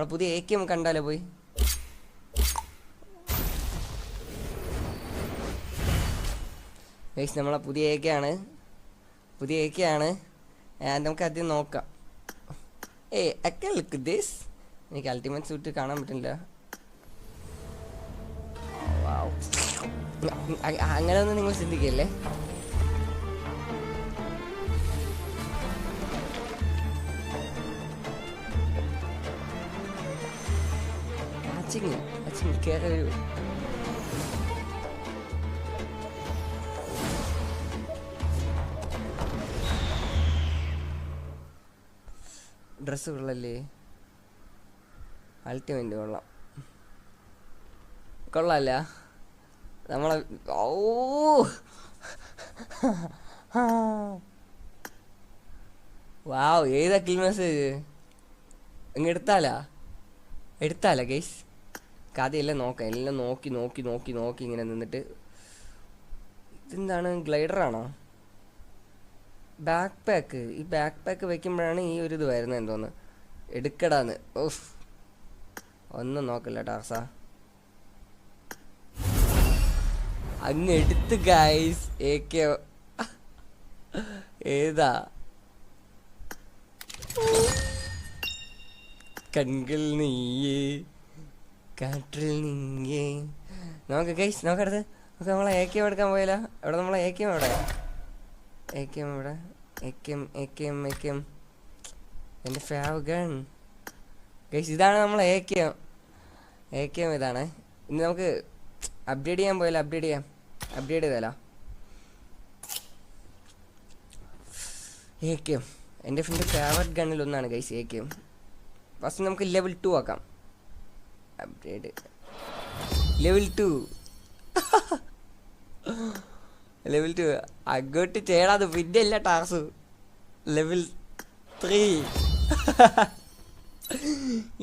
നമ്മളെ പുതിയ A K M കണ്ടാലോ പോയി? ഗൈസ് നമ്മളെ പുതിയ എ കെ ആണ്. പുതിയ എ കെ ആണ്. നമുക്ക് ആദ്യം നോക്കാം. ഏ ഒക്കെ ലുക്ക് ദിസ് എനിക്ക് അൾട്ടിമേറ്റ് സൂട്ട് കാണാൻ പറ്റില്ല. അങ്ങനെയൊന്നും നിങ്ങൾ ചിന്തിക്കല്ലേ? അച്ചിങ് അച്ചിങ് കയറി ഡ്രസ്സ് കൊള്ളല്ലേ അൾട്ടിമേറ്റ് കൊള്ളാം. കൊള്ളാല്ല. നമ്മളെ ഓ വാവ് ഏതാ കിൽ മെസ്സേജ് ഇങ്ങ് എടുത്താലാ? എടുത്താലാ ഗൈസ് കഥയെല്ലാം നോക്കാം. എല്ലാം നോക്കി നോക്കി നോക്കി നോക്കി ഇങ്ങനെ നിന്നിട്ട്. ഇതെന്താണ്? ഗ്ലൈഡറാണോ? ബാക്ക് പാക്ക് ഈ ബാക്ക് പാക്ക് വെക്കുമ്പോഴാണ് ഈ ഒരു ഇത് വരുന്നത് എന്തോന്ന്? എടുക്കടാന്ന്. ഓഫ് ഒന്നും നോക്കില്ല ടാർസ അങ്ങ് എടുത്ത് ഗൈസ് ഏക്കെ ഏതാ? കൺകിൽ നീയേ കാറ്റിൽ നിങ്ങേ നോക്ക് ഗൈസ് നോക്കടുത്ത് നമുക്ക് നമ്മളെ എ കെ എടുക്കാൻ പോയാലോ എവിടെ നമ്മളെ എ കെ എവിടെ എ കെ എം എവിടെ A K M A K M A K M എന്റെ ഫേവ് ഗൺ ഗൈസ് ഇതാണ് നമ്മളെ A K M A K M ഇതാണ് ഇനി നമുക്ക് അപ്ഡേറ്റ് ചെയ്യാൻ പോയാലോ അപ്ഡേറ്റ് ചെയ്യാം അപ്ഡേറ്റ് ചെയ്താലോ എ കെ എം എന്റെ friend favourite ഗണ്ണിലൊന്നാണ് guys A K M first നമുക്ക് ലെവൽ ടു ആക്കാം update level two level two അങ്ങോട്ട് ചെയ്യണത് പിന്നെ ഇല്ല ടാർസ് ലെവൽ ത്രീ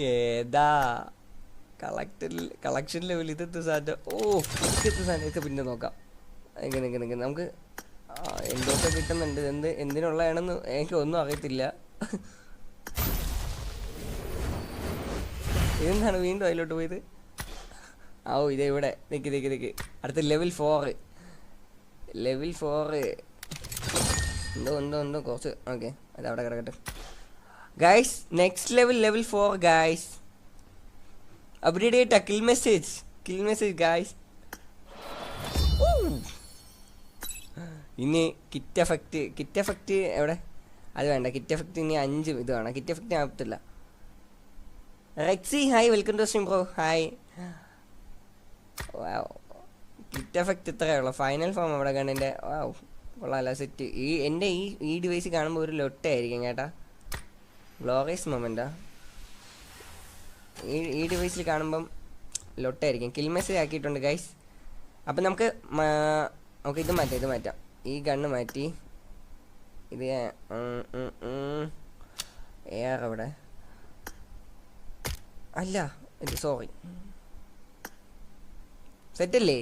ഏതാ? കളക്ടർ കളക്ഷൻ ലെവൽ ഇതെന്ത് സാധനം? ഓ ഇതൊക്കെ സാധനം? പിന്നെ നോക്കാം. നിൽക്ക് നിൽക്ക് നിൽക്ക് നമുക്ക് എന്തൊക്കെ കിട്ടുന്നുണ്ട്? എന്ത് എന്തിനുള്ളതാണെന്ന് എനിക്ക് ഒന്നും അറിയത്തില്ല. ഇതെന്താണ് വീണ്ടും അതിലോട്ട് പോയത്? ആ ഓ ഇതേ ഇവിടെ നിൽക്ക് നിൽക്ക് നിൽക്ക് അടുത്ത ലെവൽ ഫോറ് ലെവൽ ഫോറ് എന്തോ എന്തോ എന്തോ കുറച്ച്. ഓക്കെ അത് അവിടെ കിടക്കട്ടെ. Guys next level level four guys update kill message kill message guys ഇനി കിറ്റ് എഫക്റ്റ് കിറ്റ് എഫക്റ്റ് എവിടെ? അത് വേണ്ട. കിറ്റ് എഫക്റ്റ് ഇനി അഞ്ച് ഇത് വേണം. കിറ്റ് എഫക്റ്റ് ആവത്തില്ല Rexy hi welcome to stream bro hi kit effect ഇത്രയേ ഉള്ളൂ ഫൈനൽ ഫോം അവിടെ കണ്ണിന്റെ വാവ് കൊള്ളാമല്ല സെറ്റ് ഈ എന്റെ ഈ ഈ ഡിവൈസ് കാണുമ്പോൾ ഒരു ലൊട്ടായിരിക്കും കേട്ടാ. ഗ്ലോറിയസ് മൊമെന്റാ ഈ ഈ ഡിവൈസിൽ കാണുമ്പം ലൊട്ടായിരിക്കും കിൽ മെസ്സേജ് ആക്കിയിട്ടുണ്ട് ഗൈസ് അപ്പം നമുക്ക് നമുക്ക് ഇത് മാറ്റാം ഇത് മാറ്റാം. ഈ ഗണ്ണ് മാറ്റി. ഇത് എയർ അവിടെ. അല്ല സോറി സെറ്റല്ലേ